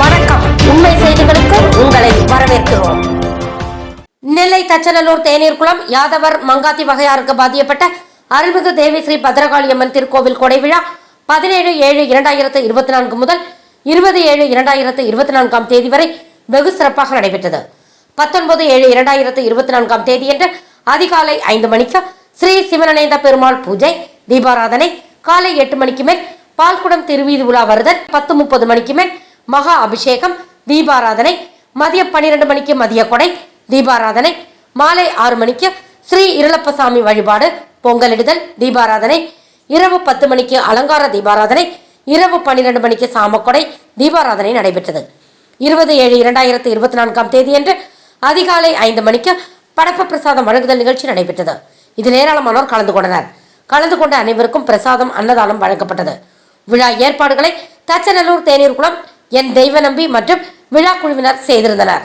வணக்கம். உண்மை செய்திகளுக்கு உங்களை வரவேற்கிறோம். நெல்லை தச்சநல்லூர் தேநீர் குளம் யாதவர் மங்காத்தி வகையாருக்கு பாதியப்பட்ட அருள்மிகு தேவி ஸ்ரீ பத்ரகாளியம்மன் திருக்கோவில் கொடை விழா பதினேழு ஏழு இரண்டாயிரத்து இருபத்தி நான்கு முதல் இருபது ஏழு இரண்டாயிரத்து இருபத்தி நான்காம் தேதி வரை வெகு சிறப்பாக நடைபெற்றது. பத்தொன்பது ஏழு இரண்டாயிரத்து இருபத்தி நான்காம் தேதியன்று அதிகாலை ஐந்து மணிக்கு ஸ்ரீ சிவனநேந்த பெருமாள் பூஜை தீபாராதனை காலை எட்டு மணிக்கு மேல் பால்குடம் திருவீதி உலா வருதல் பத்து முப்பது மணிக்கு மேல் மகா அபிஷேகம் தீபாராதனை மதியம் பன்னிரண்டு மணிக்கு மதிய கொடை தீபாராதனை மாலை ஆறு மணிக்கு ஸ்ரீ இருளப்பசாமி வழிபாடு பொங்கலிடுதல் தீபாராதனை இரவு பத்து மணிக்கு அலங்கார தீபாராதனை இரவு பன்னிரண்டு மணிக்கு சாமக்கொடை தீபாராதனை நடைபெற்றது. இருபது ஏழு இரண்டாயிரத்து இருபத்தி நான்காம் தேதியன்று அதிகாலை ஐந்து மணிக்கு படப்ப பிரசாதம் வழங்குதல் நிகழ்ச்சி நடைபெற்றது. இதில் ஏராளமானோர் கலந்து கொண்டனர். கலந்து கொண்ட அனைவருக்கும் பிரசாதம் அன்னதானம் வழங்கப்பட்டது. விழா ஏற்பாடுகளை தச்சநல்லூர் தேநீர் குளம் என் தெய்வ நம்பி மற்றும் விழா குழுவினர் செய்திருந்தனர்